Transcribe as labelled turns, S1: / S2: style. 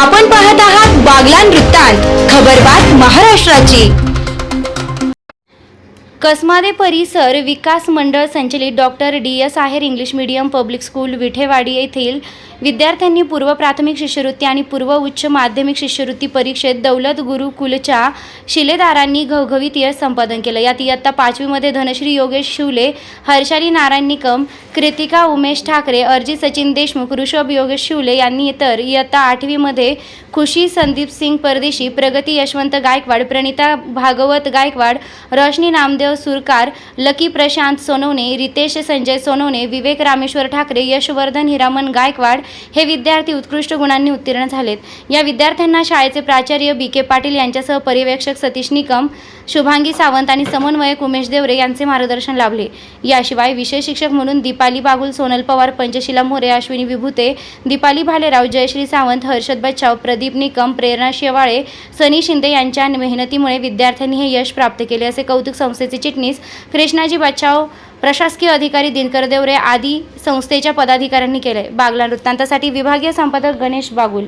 S1: आपण पाहत आहात बागलान वृत्तांत खबरबात महाराष्ट्राची.
S2: कसमादे परिसर विकास मंडळ संचलित doctor D S Aher English medium public school Vithewadi येथील विद्यार्थ्यांनी पूर्व प्राथमिक शिष्यवृत्ती आणि पूर्व उच्च माध्यमिक शिष्यवृत्ती परीक्षेत दौलत गुरुकुलच्या शिलेदारांनी घवघवीत यश संपादन केलं. यात इयत्ता पाचवीमध्ये धनश्री योगेश शिवले हर्षाली नारायण निकम कृतिका उमेश ठाकरे अर्जित सचिन देशमुख ऋषभ योगेश शिवले यांनी तर इयत्ता आठवीमध्ये खुशी संदीप सिंग परदेशी प्रगती यशवंत गायकवाड प्रणिता भागवत गायकवाड रोशनी नामदेव सुरकार लकी प्रशांत सोनवणे रितेश संजय सोनवणे विवेक रामेश्वर ठाकरे यशवर्धन हिरामन गायकवाड हे विद्यार्थी उत्कृष्ट गुणांनी उत्तीर्ण झालेत. या विद्यार्थ्यांना शाळेचे प्राचार्य बी के पाटील यांच्यासह पर्यवेक्षक सतीश निकम शुभांगी सावंत आणि समन्वयक उमेश देवरे यांचे मार्गदर्शन लाभले. याशिवाय विषय शिक्षक म्हणून दीप दीपाली बागुल सोनल पवार पंचशिला मोरे अश्विनी विभूते दीपाली भालेराव जयश्री सावंत हर्षद बच्चाव प्रदीप निकम प्रेरणा शेवाळे सनी शिंदे यांच्या मेहनतीमुळे विद्यार्थ्यांनी हे यश प्राप्त केले असे कौतुक संस्थेचे चिटणीस कृष्णाजी बच्चाव प्रशासकीय अधिकारी दिनकर देवरे आदी संस्थेच्या पदाधिकाऱ्यांनी केले. बागला वृत्तांतासाठी विभागीय संपादक गणेश बागुल.